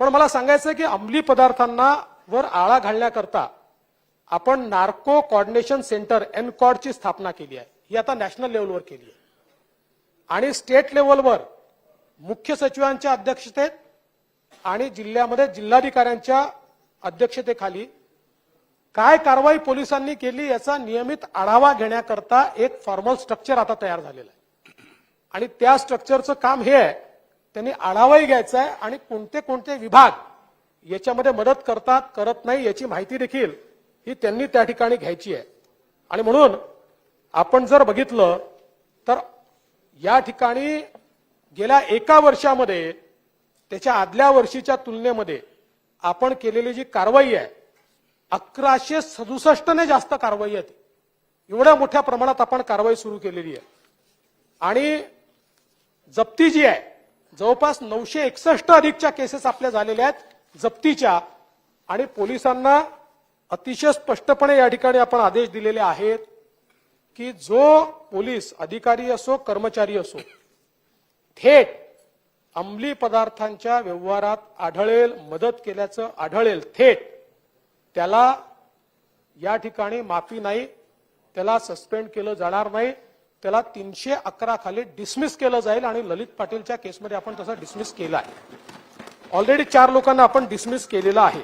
पण मला सांगायचं आहे की अंमली पदार्थांना वर आळा घालण्याकरता आपण नार्को कॉर्डिनेशन सेंटर एनकॉडची स्थापना केली आहे. ही आता नॅशनल लेवलवर केली आहे. आणि स्टेट लेवलवर मुख्य सचिवांच्या अध्यक्षतेत आणि जिल्ह्यामध्ये जिल्हाधिकाऱ्यांच्या अध्यक्षतेखाली काय कारवाई पोलिसांनी केली याचा नियमित आढावा घेण्याकरता एक फॉर्मल स्ट्रक्चर आता तयार झालेलं आहे. आणि त्या स्ट्रक्चरचं काम हे आहे त्यांनी आढावाही घ्यायचा आहे आणि कोणते कोणते विभाग याच्यामध्ये मदत करतात करत नाही याची माहिती देखील ही त्यांनी त्या ठिकाणी घ्यायची आहे आणि म्हणून आपण जर बघितलं तर या ठिकाणी गेल्या एका वर्षामध्ये त्याच्या आदल्या वर्षीच्या तुलनेमध्ये आपण केलेली जी कारवाई आहे अकराशे सदुसष्टने जास्त कारवाई आहे ती. एवढ्या मोठ्या प्रमाणात आपण कारवाई सुरू केलेली आहे आणि जप्ती जी आहे जवळपास नऊशे एकसष्ट अधिकच्या केसेस आपल्या झालेल्या आहेत जप्तीच्या. आणि पोलिसांना अतिशय स्पष्टपणे या ठिकाणी आपण आदेश दिलेले आहेत की जो पोलीस अधिकारी असो कर्मचारी असो थेट अंमली पदार्थांच्या व्यवहारात आढळेल मदत केल्याचं आढळेल थेट त्याला या ठिकाणी माफी नाही त्याला सस्पेंड केलं जाणार नाही. त्याला तीनशे अकरा खाली डिसमिस केलं जाईल आणि ललित पाटीलच्या केसमध्ये आपण तसं डिसमिस केलं आहे. ऑलरेडी चार लोकांना आपण डिसमिस केलेलं आहे.